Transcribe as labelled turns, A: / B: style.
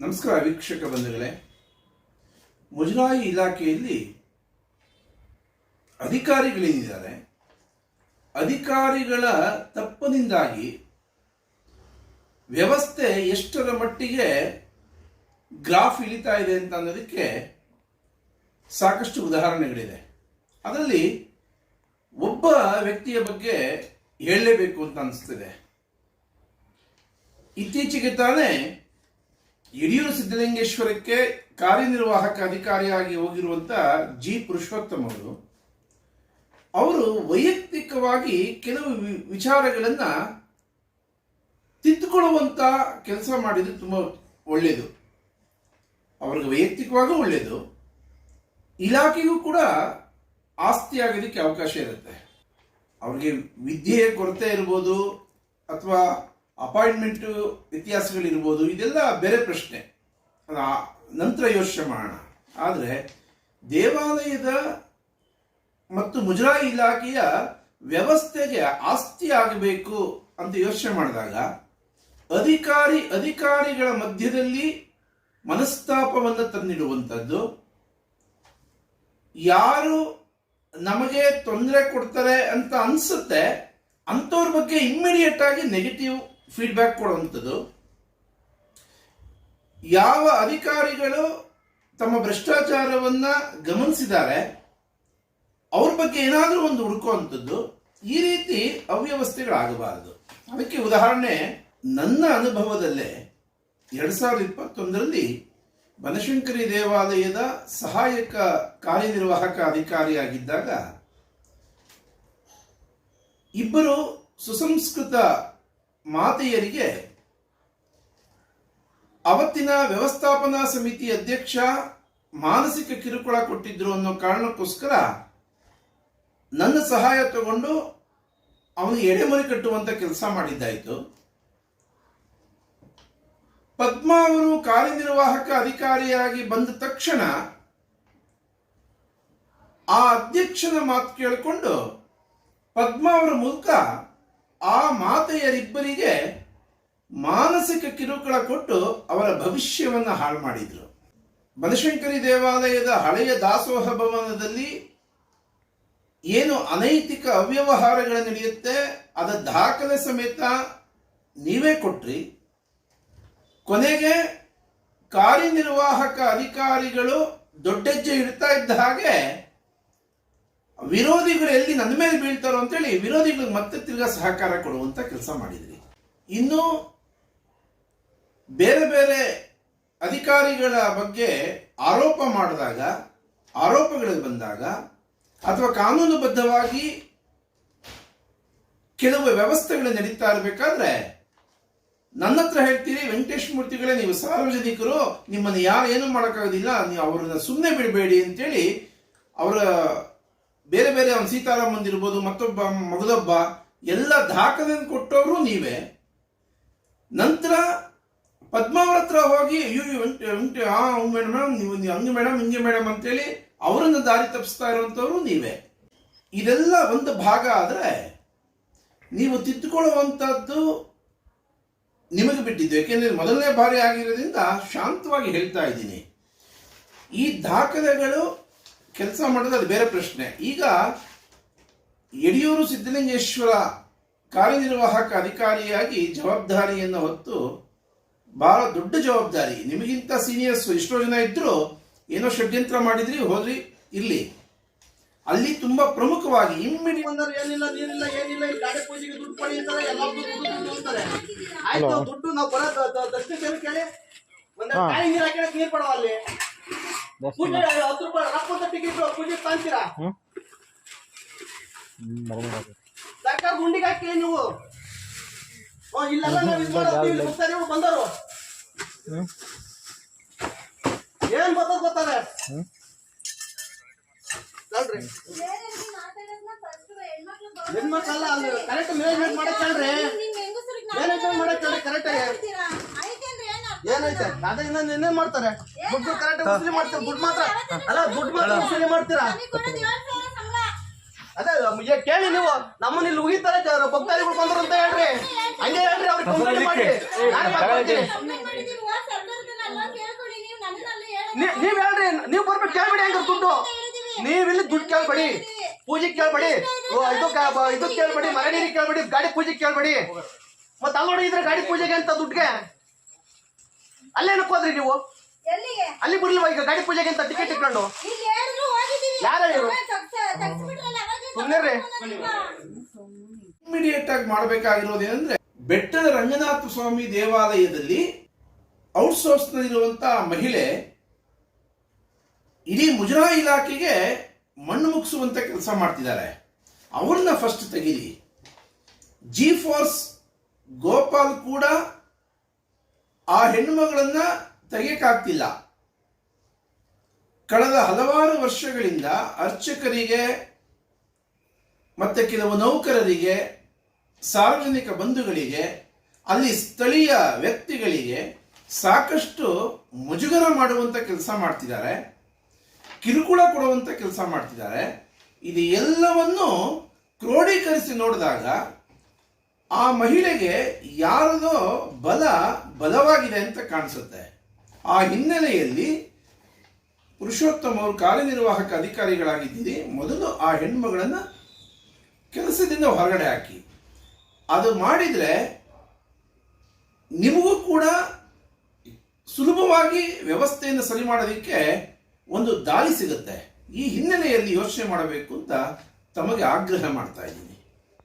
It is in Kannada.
A: ನಮಸ್ಕಾರ ವೀಕ್ಷಕ ಬಂಧುಗಳೇ. ಮುಜರಾಯಿ ಇಲಾಖೆಯಲ್ಲಿ ಅಧಿಕಾರಿಗಳೇನಿದ್ದಾರೆ? ಅಧಿಕಾರಿಗಳ ತಪ್ಪನಿಂದಾಗಿ ವ್ಯವಸ್ಥೆ ಎಷ್ಟರ ಮಟ್ಟಿಗೆ ಗ್ರಾಫ್ ಇಳಿತಾ ಇದೆ ಅಂತ ಅನ್ನೋದಕ್ಕೆ ಸಾಕಷ್ಟು ಉದಾಹರಣೆಗಳಿದೆ ಅದರಲ್ಲಿ ಒಬ್ಬ ವ್ಯಕ್ತಿಯ ಬಗ್ಗೆ ಹೇಳಲೇಬೇಕು ಅಂತ ಅನಿಸ್ತಿದೆ. ಇತ್ತೀಚೆಗೆ ತಾನೇ ಯಡಿಯೂರು ಸಿದ್ದಲಿಂಗೇಶ್ವರಕ್ಕೆ ಕಾರ್ಯನಿರ್ವಾಹಕ ಅಧಿಕಾರಿಯಾಗಿ ಹೋಗಿರುವಂತ ಜಿ ಪುರುಷೋತ್ತಮ್ ಅವರು ಅವರು ವೈಯಕ್ತಿಕವಾಗಿ ಕೆಲವು ವಿಚಾರಗಳನ್ನು ತಿದ್ದುಕೊಳ್ಳುವಂತ ಕೆಲಸ ಮಾಡಿದ್ರು ತುಂಬಾ ಒಳ್ಳೆಯದು. ಅವ್ರಿಗೆ ವೈಯಕ್ತಿಕವಾಗೂ ಒಳ್ಳೆಯದು. ಇಲಾಖೆಗೂ ಕೂಡ ಆಸ್ತಿ ಆಗೋದಕ್ಕೆ ಅವಕಾಶ ಇರುತ್ತೆ. ಅವ್ರಿಗೆ ವಿದ್ಯೆಯ ಕೊರತೆ ಇರ್ಬೋದು ಅಥವಾ ಅಪಾಯಿಂಟ್ಮೆಂಟ್ ವ್ಯತ್ಯಾಸಗಳಿರ್ಬೋದು, ಇದೆಲ್ಲ ಬೇರೆ ಪ್ರಶ್ನೆ. ಅದು, ನಂತರ ಯೋಚನೆ ಮಾಡೋಣ. ಆದರೆ, ದೇವಾಲಯದ ಮತ್ತು ಮುಜರಾಯಿ ಇಲಾಖೆಯ ವ್ಯವಸ್ಥೆಗೆ ಆಸ್ತಿ ಆಗಬೇಕು ಅಂತ ಯೋಚನೆ ಮಾಡಿದಾಗ, ಅಧಿಕಾರಿ, ಅಧಿಕಾರಿಗಳ ಮಧ್ಯದಲ್ಲಿ ಮನಸ್ತಾಪವನ್ನು ತಂದಿಡುವಂಥದ್ದು, ಯಾರು ನಮಗೆ ತೊಂದರೆ ಕೊಡ್ತಾರೆ ಅಂತ ಅನ್ಸುತ್ತೆ, ಅಂಥವ್ರ ಬಗ್ಗೆ ಇಮ್ಮಿಡಿಯೇಟ್ ಆಗಿ ನೆಗೆಟಿವ್ ಫೀಡ್ಬ್ಯಾಕ್ ಕೊಡುವಂಥದ್ದು. ಯಾವ ಅಧಿಕಾರಿಗಳು ತಮ್ಮ ಭ್ರಷ್ಟಾಚಾರವನ್ನ ಗಮನಿಸಿದ್ದಾರೆ, ಅವ್ರ ಬಗ್ಗೆ ಏನಾದರೂ ಒಂದು ಹುಡುಕುವಂಥದ್ದು, ಈ ರೀತಿ ಅವ್ಯವಸ್ಥೆಗಳಾಗಬಾರದು. ಅದಕ್ಕೆ ಉದಾಹರಣೆ, ನನ್ನ ಅನುಭವದಲ್ಲೇ ಎರಡ್ ಸಾವಿರದ ಇಪ್ಪತ್ತೊಂದರಲ್ಲಿ ಬನಶಂಕರಿ ದೇವಾಲಯದ ಸಹಾಯಕ ಕಾರ್ಯನಿರ್ವಾಹಕ ಅಧಿಕಾರಿಯಾಗಿದ್ದಾಗ, ಇಬ್ಬರು ಸುಸಂಸ್ಕೃತ ಮಾತೆಯರಿಗೆ ಅವತ್ತಿನ ವ್ಯವಸ್ಥಾಪನಾ ಸಮಿತಿ ಅಧ್ಯಕ್ಷ ಮಾನಸಿಕ ಕಿರುಕುಳ ಕೊಟ್ಟಿದ್ರು ಅನ್ನೋ ಕಾರಣಕ್ಕೋಸ್ಕರ ನನ್ನ ಸಹಾಯ ತಗೊಂಡು ಅವನು ಎಡೆಮರಿ ಕಟ್ಟುವಂತ ಕೆಲಸ ಮಾಡಿದ್ದಾಯಿತು. ಪದ್ಮ ಅವರು ಕಾರ್ಯನಿರ್ವಾಹಕ ಅಧಿಕಾರಿಯಾಗಿ ಬಂದ ತಕ್ಷಣ ಆ ಅಧ್ಯಕ್ಷನ ಮಾತು ಕೇಳಿಕೊಂಡು ಪದ್ಮ ಅವರ ಮೂಲಕ ಆ ಮಾತೆಯರಿಬ್ಬರಿಗೆ ಮಾನಸಿಕ ಕಿರುಕುಳ ಕೊಟ್ಟು ಅವರ ಭವಿಷ್ಯವನ್ನು ಹಾಳು ಮಾಡಿದ್ರು. ಬನಶಂಕರಿ ದೇವಾಲಯದ ಹಳೆಯ ದಾಸೋಹ ಭವನದಲ್ಲಿ ಏನು ಅನೈತಿಕ ಅವ್ಯವಹಾರಗಳು ನಡೆಯುತ್ತೆ ಅದರ ದಾಖಲೆ ಸಮೇತ ನೀವೇ ಕೊಟ್ರಿ. ಕೊನೆಗೆ ಕಾರ್ಯನಿರ್ವಾಹಕ ಅಧಿಕಾರಿಗಳು ದೊಡ್ಡೆಜ್ಜೆ ಇಡ್ತಾ ಇದ್ದ ಹಾಗೆ ವಿರೋಧಿಗಳು ಎಲ್ಲಿ ನನ್ನ ಮೇಲೆ ಬೀಳ್ತಾರೋ ಅಂತೇಳಿ ವಿರೋಧಿಗಳಿಗೆ ಮತ್ತೆ ತಿರ್ಗಾ ಸಹಕಾರ ಕೊಡುವಂತ ಕೆಲಸ ಮಾಡಿದ್ರಿ ಇನ್ನು ಬೇರೆ ಬೇರೆ ಅಧಿಕಾರಿಗಳ ಬಗ್ಗೆ ಆರೋಪ ಮಾಡಿದಾಗ, ಆರೋಪಗಳಿಗೆ ಬಂದಾಗ ಅಥವಾ ಕಾನೂನುಬದ್ಧವಾಗಿ ಕೆಲವು ವ್ಯವಸ್ಥೆಗಳು ನಡೀತಾ ಇರಬೇಕಾದ್ರೆ ನನ್ನ ಹತ್ರ ಹೇಳ್ತೀರಿ, ವೆಂಕಟೇಶ್ ಮೂರ್ತಿಗಳೇ ನೀವು ಸಾರ್ವಜನಿಕರು, ನಿಮ್ಮನ್ನು ಯಾರು ಏನು ಮಾಡೋಕ್ಕಾಗೋದಿಲ್ಲ, ನೀವು ಅವರನ್ನ ಸುಮ್ಮನೆ ಬಿಡಬೇಡಿ ಅಂತೇಳಿ ಅವರ ಬೇರೆ ಬೇರೆ ಅವನು ಸೀತಾರಾಮ್ ಇರ್ಬೋದು, ಮತ್ತೊಬ್ಬ ಮಗದೊಬ್ಬ ಎಲ್ಲ ದಾಖಲೆಯನ್ನು ಕೊಟ್ಟವರು ನೀವೇ. ನಂತರ ಪದ್ಮಾವರ ಹತ್ರ ಹೋಗಿ, ಅಯ್ಯೋ ಮೇಡಮ್ ನೀವು ಹಂಗೆ ಮೇಡಮ್, ಹಿಂಗೆ ಮೇಡಮ್ ಅಂತೇಳಿ ಅವರನ್ನು ದಾರಿ ತಪ್ಪಿಸ್ತಾ ಇರುವಂಥವ್ರು ನೀವೇ. ಇದೆಲ್ಲ ಒಂದು ಭಾಗ ಆದರೆ ನೀವು ತಿದ್ದುಕೊಳ್ಳುವಂಥದ್ದು ನಿಮಗೆ ಬಿಟ್ಟಿದ್ದು. ಯಾಕೆಂದ್ರೆ ಮೊದಲನೇ ಬಾರಿ ಆಗಿರೋದ್ರಿಂದ ಶಾಂತವಾಗಿ ಹೇಳ್ತಾ ಇದ್ದೀನಿ. ಈ ದಾಖಲೆಗಳು ಕೆಲಸ ಮಾಡಿದ್ರೆ ಅದು ಬೇರೆ ಪ್ರಶ್ನೆ. ಈಗ ಯಡಿಯೂರು ಸಿದ್ದಲಿಂಗೇಶ್ವರ ಕಾರ್ಯನಿರ್ವಾಹಕ ಅಧಿಕಾರಿಯಾಗಿ ಜವಾಬ್ದಾರಿಯನ್ನು ಹೊತ್ತು ಬಹಳ ದೊಡ್ಡ ಜವಾಬ್ದಾರಿ. ನಿಮಗಿಂತ ಸೀನಿಯರ್ಸ್ ಎಷ್ಟೋ ಜನ ಇದ್ರು ಏನೋ ಷಡ್ಯಂತ್ರ ಮಾಡಿದ್ರಿ ಹೋದ್ರಿ ಇರ್ಲಿ ಅಲ್ಲಿ ತುಂಬಾ ಪ್ರಮುಖವಾಗಿ ಇಮ್ಮಿಡಿಯೇಟ್
B: ಏನಿಲ್ಲ ಏನಿಲ್ಲ ನೀರಿಲ್ಲ ಏನಿಲ್ಲ ಗಾಡಿ ಪೂಜೆಗೆ ದುಡ್ಡು ಪಡೀತಾರೆ ಎಲ್ಲ ದುಡ್ಡು ದುಡ್ಡು ದುಡ್ಡು ಅಂತಾರೆ. ಆಯ್ತು ದುಡ್ಡು ನಾವು ಬರೋ ದಕ್ಷಿಣ ಕೇಳಿ. ಒಂದ್ ಕಾಯಿ ನೀರು ಹಾಕಿ ನೀರು ಕೊಡವ ಅಲ್ಲಿ. ಪೂಜೆ ಹತ್ತು ರೂಪಾಯಿ ರೊಕ್ಕ ಕೊಟ್ಟು ಟಿಕೆಟ್ ಪೂಜೆ ತಾಂತೀರಾ ಸರ್ಕಾರ ಗುಂಡಿಗೆ ಹಾಕಿ ನೀವು. ಓ ಇಲ್ಲೆಲ್ಲ ನಾವು ಇದು ಇಲ್ಲಿ. ಮುಕ್ತಾರಿ ಇವ್ರು ಬಂದರು. ಏನ್ ಬರ್ತದ ನೋಡ್ರಿ ಹೆಣ್ಮಕ್ಳೆಲ್ಲ ಅಲ್ಲಿ ಕರೆಕ್ಟ್ ಮ್ಯಾನೇಜ್ಮೆಂಟ್ ಮಾಡಕ್ ಹೇಳ್ರಿ ಮ್ಯಾನೇಜ್ಮೆಂಟ್ ಮಾಡಕ್ ಹೇಳ್ರಿ ಕರೆಕ್ಟ್ ಆಗಿ. ಏನೈತೆ? ಅದೇ ಇನ್ನ ಇನ್ನೇನ್ ಮಾಡ್ತಾರೆ. ದುಡ್ಡು ಕರೆಕ್ಟ್ ವಸೂಲಿ ಮಾಡ್ತಾರೆ? ದುಡ್ಡು ಮಾತ್ರ? ಅಲ್ಲ ದುಡ್ಡು ಮಾತ್ರ ವಸೂಲಿ ಮಾಡ್ತೀರಾ? ಅದೇ ಕೇಳಿ ನೀವು. ನಮ್ಮನ್ನ ಇಲ್ಲಿ ಉಗಿತಾರೆ ಭಕ್ತಾದಿಗಳು ಬಂದ್ರು ಅಂತ ಹೇಳ್ರಿ. ಹಂಗೆ ಹೇಳ್ರಿ ಅವ್ರಿಗೆ ಕಂಪ್ಲೇಂಟ್ ಮಾಡಿ. ನೀವ್ ಹೇಳ್ರಿ ನೀವ್ ಬರ್ಬೇಕು ಕೇಳ್ಬೇಡಿ ಹೆಂಗ ದುಡ್ಡು. ನೀವ್ ಇಲ್ಲಿ ದುಡ್ಡು ಕೇಳ್ಬೇಡಿ. ಪೂಜೆ ಕೇಳ್ಬೇಡಿ. ಓ, ಇದು ಇದು ಕೇಳ್ಬೇಡಿ ಮನೆ ನೀರಿಗೆ ಕೇಳ್ಬೇಡಿ ಗಾಡಿ ಪೂಜೆ ಕೇಳ್ಬೇಡಿ. ಮತ್ತೆ ಅಲ್ಲಿ ನೋಡಿದ್ರೆ ಗಾಡಿ ಪೂಜೆಗೆ ಅಂತ ದುಡ್ಡುಗೆ. ಅಲ್ಲೇನಕ್ಕೆ ಹೋದ್ರಿ ನೀವು?
C: ಎಲ್ಲಿಗೆ?
B: ಅಲ್ಲಿ ಬಿಡಲಿ ಈಗ ಗಾಡಿ ಪೂಜೆಗೆ ಅಂತ ಟಿಕೆಟ್ ಇಟ್ಕೊಂಡು.
C: ಇಲ್ಲಿ ಹೇಳಿದ್ರು ಹೋಗಿದ್ದೀವಿ
B: ಯಾರು ಹೇಳಿದ್ರು?
C: ತಗ್ಸ- ತಗ್ಸ್ಬಿಟ್ರಲ್ಲ, ಅವಾಗ
B: ಸುಮ್ನಿರ್ರಿ.
A: ಇಮಿಡಿಯೇಟ್ ಆಗಿ ಮಾಡಬೇಕಾಗಿರೋದು ಏನಂದ್ರೆ ಬೆಟ್ಟದ ರಂಗನಾಥ ಸ್ವಾಮಿ ದೇವಾಲಯದಲ್ಲಿ ಔಟ್ಸೋರ್ಸ್ ನಲ್ಲಿರುವಂತಹ ಮಹಿಳೆ ಇಡೀ ಮುಜರಾ ಇಲಾಖೆಗೆ ಮಣ್ಣು ಮುಗಿಸುವಂತ ಕೆಲಸ ಮಾಡ್ತಿದ್ದಾರೆ. ಅವ್ರನ್ನ ಫಸ್ಟ್ ತೆಗೀರಿ. ಜಿ ಫೋರ್ಸ್ ಗೋಪಾಲ್ ಕೂಡ ಆ ಹೆಣ್ಣುಮಗಳನ್ನ ತೆಗೆಯಕ್ಕಾಗ್ತಿಲ್ಲ. ಕಳೆದ ಹಲವಾರು ವರ್ಷಗಳಿಂದ ಅರ್ಚಕರಿಗೆ ಮತ್ತೆ ಕೆಲವು ನೌಕರರಿಗೆ, ಸಾರ್ವಜನಿಕ ಬಂಧುಗಳಿಗೆ, ಅಲ್ಲಿ ಸ್ಥಳೀಯ ವ್ಯಕ್ತಿಗಳಿಗೆ ಸಾಕಷ್ಟು ಮುಜುಗರ ಮಾಡುವಂತ ಕೆಲಸ ಮಾಡ್ತಿದ್ದಾರೆ, ಕಿರುಕುಳ ಕೊಡುವಂತ ಕೆಲಸ ಮಾಡ್ತಿದ್ದಾರೆ. ಇದು ಎಲ್ಲವನ್ನು ಕ್ರೋಢೀಕರಿಸಿ ನೋಡಿದಾಗ ಆ ಮಹಿಳೆಗೆ ಯಾರದೋ ಬಲ ಬಲವಾಗಿದೆ ಅಂತ ಕಾಣಿಸುತ್ತೆ. ಆ ಹಿನ್ನೆಲೆಯಲ್ಲಿ ಪುರುಷೋತ್ತಮ ಅವರು ಕಾರ್ಯನಿರ್ವಾಹಕ ಅಧಿಕಾರಿಗಳಾಗಿದ್ದೀರಿ. ಮೊದಲು ಆ ಹೆಣ್ಮಗಳನ್ನು ಕೆಲಸದಿಂದ ಹೊರಗಡೆ ಹಾಕಿ. ಅದು ಮಾಡಿದರೆ ನಿಮಗೂ ಕೂಡ ಸುಲಭವಾಗಿ ವ್ಯವಸ್ಥೆಯನ್ನು ಸರಿ ಮಾಡೋದಕ್ಕೆ ಒಂದು ದಾರಿ ಸಿಗುತ್ತೆ. ಈ ಹಿನ್ನೆಲೆಯಲ್ಲಿ ಯೋಚನೆ ಮಾಡಬೇಕು ಅಂತ ತಮಗೆ ಆಗ್ರಹ ಮಾಡ್ತಾ ಇದ್ದೀನಿ.